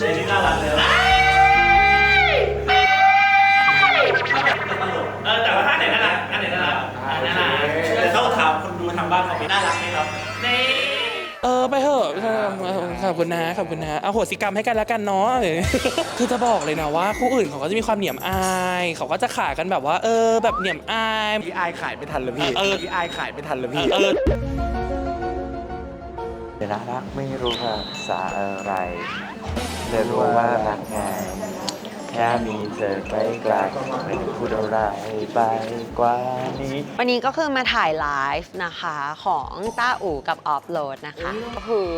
ในนี้น่ารักเลยนะเออแต่ว่าท่าไหนน่ารักท่าไหนน่ารักอ่าน่ารักแต่เขาถามคนดูทางบ้านเขาเป็นน่ารักไหมครับนี่เออไปเถอะเออขอบคุณนะขอบคุณนะเอาโหสิกรรมให้กันแล้วกันเนาะ คือจะบอกเลยนะว่าคู่อื่นเขาก็จะมีความเหนียมอายเขาก็จะขายกันแบบว่า เออ แบบเหนียมอาย พี่อายขายไม่ทันเลยพี่เออ พี่อายขายไม่ทันเลยพี่ เออ เดี๋ยวนะรักไม่รู้ภาษาอะไรแต่รู้ว่ารักไง แค่มีเธอใกล้ๆไม่ได้พูดอะไรไปกว่านี้ วันนี้ก็คือมาถ่ายไลฟ์นะคะของต้าอู่กับออฟโหลดนะคะ ก็คือ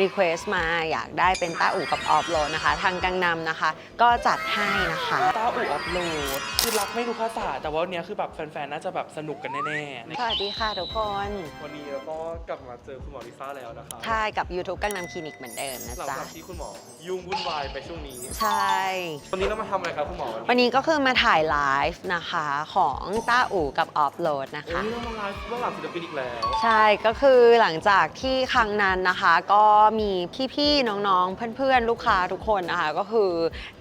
รีเควสมาอยากได้เป็นต้าอู่กับออฟโหลดนะคะ ทางกังนำนะคะ ก็จัดให้นะคะ ต้าอู่อัพโหลดคือรักไม่รู้ภาษา แต่ว่าวันเนี้ยคือแบบแฟนๆ น่าจะแบบสนุกกันแน่ๆสวัสดีค่ะทุกคนวันนี้เราก็กลับมาเจอคุณหมอลิซ่าแล้วนะคะถ่ายกับ YouTube กังนำคลินิกเหมือนเดิมนะหลังจ๊ะ จากที่คุณหมอยุ่งวุ่นวายไปช่วงนี้ ใช่ วันนี้เรามาทำอะไรครับคุณหมอวันนี้ก็คือมาถ่ายไลฟ์นะคะของต้าอู่กับออฟโหลดนะคะวันนี้เรามาไลฟ์เบื้องหลังศิลปินอีกแล้ว ใช่ก็คือหลังจากที่ครั้งนั้นนะคะ ก็มีพี่ๆ น้องๆ เพื่อนๆ ลูกค้าทุกคนนะคะ ก็คือ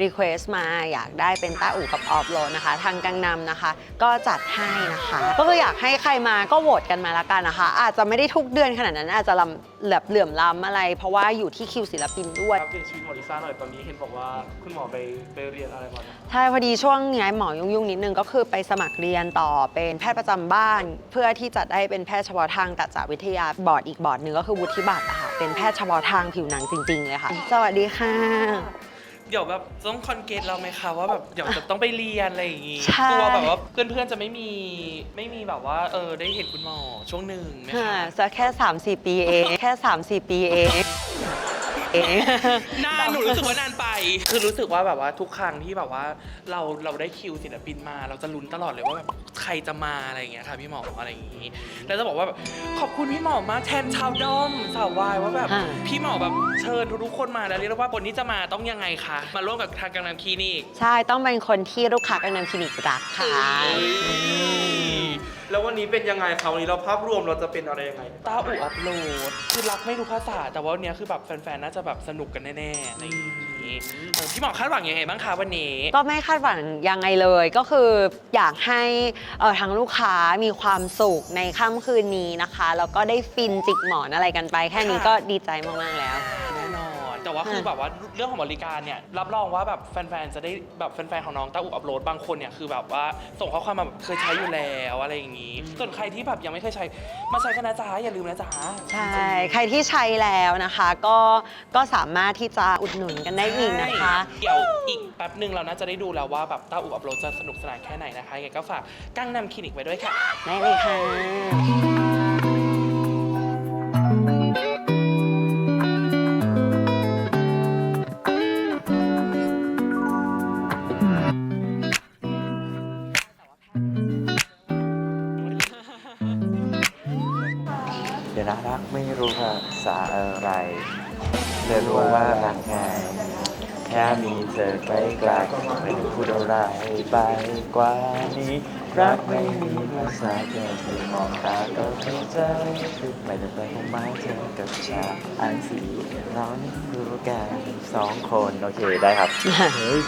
รีเควสมาอยากได้เป็นต้าอู่กับออฟโรดนะคะ ทางกังนำนะคะ ก็จัดให้นะคะ ก็คืออยากให้ใครมาก็โหวตกันมาละกันนะคะ อาจจะไม่ได้ทุกเดือนขนาดนั้นอาจจะลำ แบบเหลื่อมล้ำอะไร เพราะว่าอยู่ที่คิวศิลปินด้วย อัปเดตชีวิตหมอลิซ่าหน่อยตอนนี้เห็นบอกว่าคุณหมอไปไปเรียนอะไรมานะใช่พอดีช่วงเนี้ยหมอยุ่งๆนิดนึงก็คือไปสมัครเรียนต่อเป็นแพทย์ประจำบ้าน เพื่อที่จะได้เป็นแพทย์เฉพาะทางตัดจวิทยาบอร์ดอีกบอร์ดหนึ่งก็คือวุฒิบัตรอะค่ะเป็นแพทย์เฉพาะทางผิวหนังจริงๆเลยค่ะ สวัสดีค่ะ เดี๋ยวแบบต้องคอนเกตเราไหมคะว่าแบบเดี๋ยวจะต้องไปเรียนอะไรอย่างงี้ใช่ กลัวแบบว่าเพื่อนๆจะไม่มีไม่มีแบบว่าเออได้เห็นคุณหมอช่วงหนึ่งไหมค่ะคะจะแค่ 3-4 ปีเอง แค่ 3-4 ปีเอง เองนานหนูรู้สึกว่านานไป คือรู้สึกว่าแบบว่าทุกครั้งที่แบบว่าเราเราได้คิวศิลปินมา เราจะลุ้นตลอดเลยว่าแบบใครจะมาอะไรอย่างเงี้ยค่ะพี่หมออะไรอย่างงี้ แล้วจะบอกว่าแบบขอบคุณพี่หมอมากแทนชาวดอมสาววายว่าแบบอ่า พี่หมอแบบเชิญทุกๆคนมาแล้วเรียกได้ว่าคนที่จะมาต้องยังไงคะมาร่วมกับทางกังนำคลินิก ใช่ต้องเป็นคนที่ลูกค้ากังนำคลินิกรักค่ะ แล้ววันนี้เป็นยังไงครับวันนี้เราภาพรวมเราจะเป็นอะไรยังไง ต้าอู่อัพโหลด คือรักไม่รู้ภาษา แต่ว่าวันเนี้ยคือแบบแฟนๆ น่าจะแบบสนุกกันแน่ๆอะไรอย่างงี้เออพี่หมอคาดหวังยังไงบ้างคะวันนี้ ก็ไม่คาดหวังยังไงเลยก็คืออยากให้เอ่อทางลูกค้ามีความสุขในค่ำคืนนี้นะคะ แล้วก็ได้ฟินจิกหมอนอะไรกันไป แค่นี้ค่ะก็ดีใจมาก ๆ แล้วแน่นอนแต่ ว่าคือแบบว่าเรื่องของบริการเนี่ยรับรองว่าแบบแฟนๆจะได้แบบแฟนๆของน้องต้าอู่อัพโหลดบางคนเนี่ยคือแบบว่าส่งข้อความมาแบบเคยใช้อยู่แล้วอะไรอย่างงี้ส่วนใครที่แบบยังไม่เคยใช้มาใช้กันนะจ๊ะอย่าลืมนะจ๊ะใช่ใครที่ใช้แล้วนะคะ ก็ก็สามารถที่จะอุดหนุนกันได้อีกนะคะ เดี๋ยวอีกแป๊บหนึ่งเราน่าจะได้ดูแล้วว่าแบบต้าอู่อัพโหลดจะสนุกสนานแค่ไหนนะคะยังไงก็ฝากกั้งนำคลินิกไว้ด้วยค่ะได้เลยค่ะ ษาอะไรแต่รู้ว่ารักไงแค่มีเธอใกล้ๆไม่ได้พูดอะไรไปกว่านี้ รักไม่มีภาษาแค่เพียงมองตาก็เข้าใจไม่ได้ไปคงหมายเธอกับฉันอันสีเรานี่รู้กันสองคน โอเค ได้ครับ เฮ้ย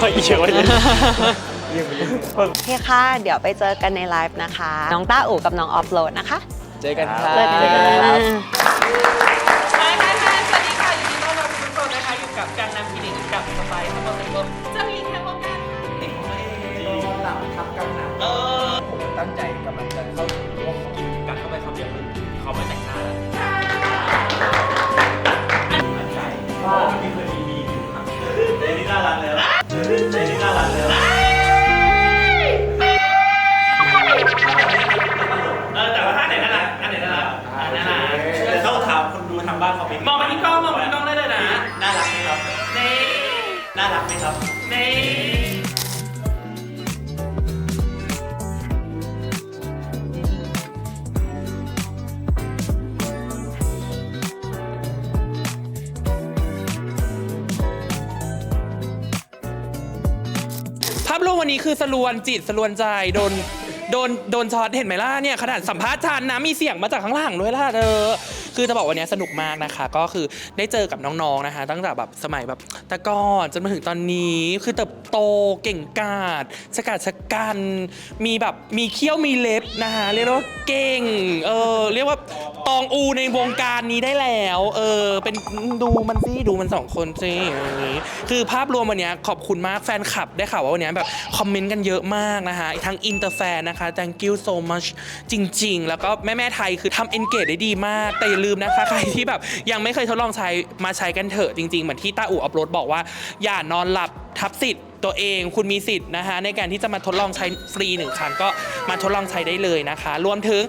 ค่อยๆเอียงไปเลยโอเคค่ะ เดี๋ยวไปเจอกันในไลฟ์นะคะ น้องต้าอู่กับน้องออฟโหลดนะคะ เจอกันครับ เจอกันเจอกันครับ วันนี้คือสลวนจิตสลวนใจโดนโดนโดนช็อตเห็นไหมล่ะเนี่ยขนาดสัมภาษณ์ชันนะมีเสียงมาจากข้างหลังด้วยล่ะเธอคือจะบอกวันนี้สนุกมากนะคะ ก็คือได้เจอกับน้องๆนะคะ ตั้งแต่แบบสมัยแบบต่ก่อนจนมาถึงตอนนี้คือเติบโตเก่งกาจสกัดสกันมีแบบมีเขี้ยวมีเล็บนะคะเรียกว่าเก่งเออเรียกว่า ตองอูในวงการนี้ได้แล้ว เออ เป็นดูมันสิดูมันสองคนสิอย่างนี้คือภาพรวมวันนี้ขอบคุณมากแฟนคลับได้ข่าวว่าวันนี้แบบคอมเมนต์กันเยอะมากนะคะทั้งอินเตอร์แฟนนะคะ thank you so much จริง ๆ แล้วก็แม่แม่ไทยคือทำ engage ได้ดีมาก แต่อย่าลืมนะคะใครที่แบบยังไม่เคยทดลองใช้มาใช้กันเถอะจริง ๆ เหมือนที่ตาอู่อัพโหลดบอกว่า อย่านอนหลับ ทับสิทธิ์ตัวเองคุณมีสิทธิ์นะคะในการที่จะมาทดลองใช้ฟรีหนึ่งครั้งก็มาทดลองใช้ได้เลยนะคะ รวมถึง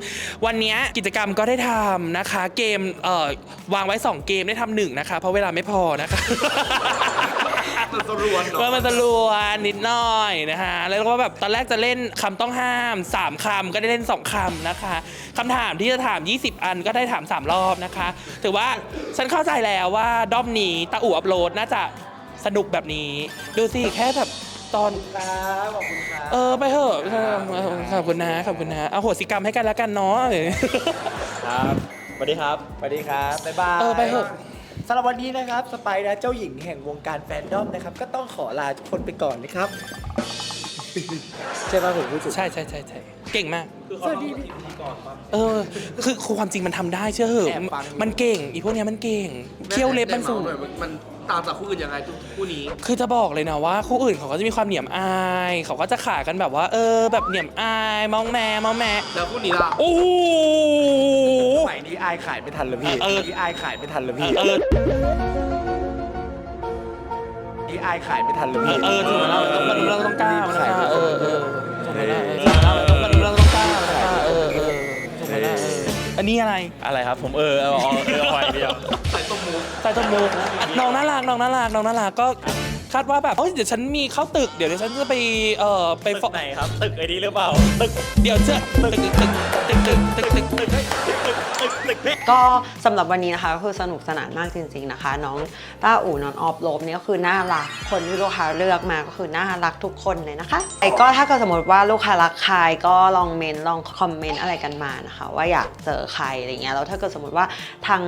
วันนี้กิจกรรมก็ได้ทำนะคะ เกมเอ่อวางไว้ 2 เกมได้ทำหนึ่งนะคะ เพราะเวลาไม่พอนะคะ มันสรวนเนาะว่ามันจะรวนนิดหน่อยนะคะแล้วก็แบบตอนแรกจะเล่นคำต้องห้าม 3คำก็ได้เล่น 2คำนะคะคำถามที่จะถาม 20 อันก็ได้ถาม 3 รอบนะคะ ถือว่าฉันเข้าใจแล้วว่าด้อมนี้ตาอู่อัพโหลดน่าจะ สนุกแบบนี้ ดูสิแค่แบบตอน ครับขอบคุณครับ เออไปเถอะเออขอบคุณนะขอบคุณนะเอาโหสิกรรมให้กันแล้วกันเนาะ ครับสวัสดีครับสวัสดีครับ บ๊ายบายเออไปเถอะ สำหรับวันนี้นะครับ สไปร์นะเจ้าหญิงแห่งวงการแฟนดอมนะครับ ก็ต้องขอลาทุกคนไปก่อนนะครับ ใช่ป่ะผมพูดถูก ใช่ใช่ใช่ใช่เก่งมาก สวัสดีเออ คือคือความจริงมันทำได้เชื่อเหอะแอบฟังมันเก่ง อีพวกเนี้ยมันเก่งเขี้ยวเล็บมันสูง มัน ตามจากคู่อื่นยังไงคู่นี้ คือจะบอกเลยนะว่าคู่อื่นเขาก็จะมีความเหนียมอาย เขาก็จะขายกันแบบว่า เออ แบบเหนียมอายมองแมมองแมแล้วคู่นี้ล่ะโอ้โหสมัยนี้อายขายไม่ทันเลยพี่เออนี่อายขายไม่ทันเลยพี่เออนี่อายขายไม่ทันเลยเอพี่อเออถูกไหมเราต้องเราต้องกล้ามันนะเออเออถูกไหมล่ะเออถูกไหมล่ะเราต้องเราต้องกล้ามันนะเออเออถูกไหมล่ะเอออันนี้อะไรอะไรครับผมเออเออเออเออคอยเดียว ใส่ต้มมูกน้องน่ารักน้องน่ารักน้องน่ารักก็คาดว่าแบบเอ้ยเดี๋ยวฉันมีเข้าตึกเดี๋ยวเดี๋ยวฉันจะไปเอ่อไปตึฟอกไหนครับ ตึกไอ้นี้หรือเปล่า ตึกเดี๋ยวจะตึกตึกตึกตึกตึกตึกตึกตึก ก็สำหรับวันนี้นะคะก็คือสนุกสนานมากจริง ๆนะคะ น้องต้าอู่น้องออฟโลบนี่ก็คือน่ารักคนที่ลูกค้าเลือกมาก็คือน่ารักทุกคนเลยนะคะไอ้ก็ถ้าเกิดสมมติว่าลูกค้ารักใครก็ลองเมนลองคอมเมนต์อะไรกันมานะคะ ว่าอยากเจอใครอะไรเงี้ยแล้วถ้าเกิดสมมติว่าทาง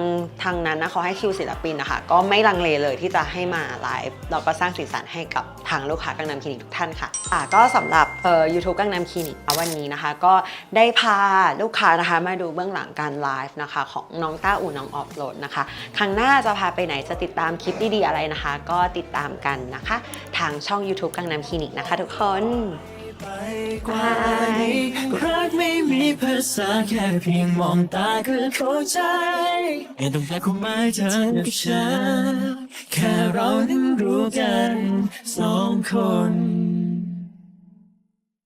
ทางนั้นนะเขาให้คิวศิลปินนะคะ ก็ไม่ลังเลเลยที่จะให้มาไลฟ์แล้วก็สร้างสีสันให้กับทางลูกค้ากังนำคลินิกทุกท่านค่ะอะก็สำหรับเอ่อ YouTube กังนำคลินิกวันนี้นะคะ ก็ได้พาลูกค้านะคะมาดูเบื้องหลังการไลฟ์นะคะของน้องต้าอู่น้องออฟโหลดนะคะ ครั้งหน้าจะพาไปไหนจะติดตามคลิปดีๆอะไรนะคะ ก็ติดตามกันนะคะ ทางช่อง YouTube กังนำคลินิกนะคะทุกคนกว่านี้รักไม่มีภาษาแค่เพียงมองตาก็เข้าใจไม่ต้องแปลความหมายเธอกับฉันแค่เรานั้นรู้กันสองคน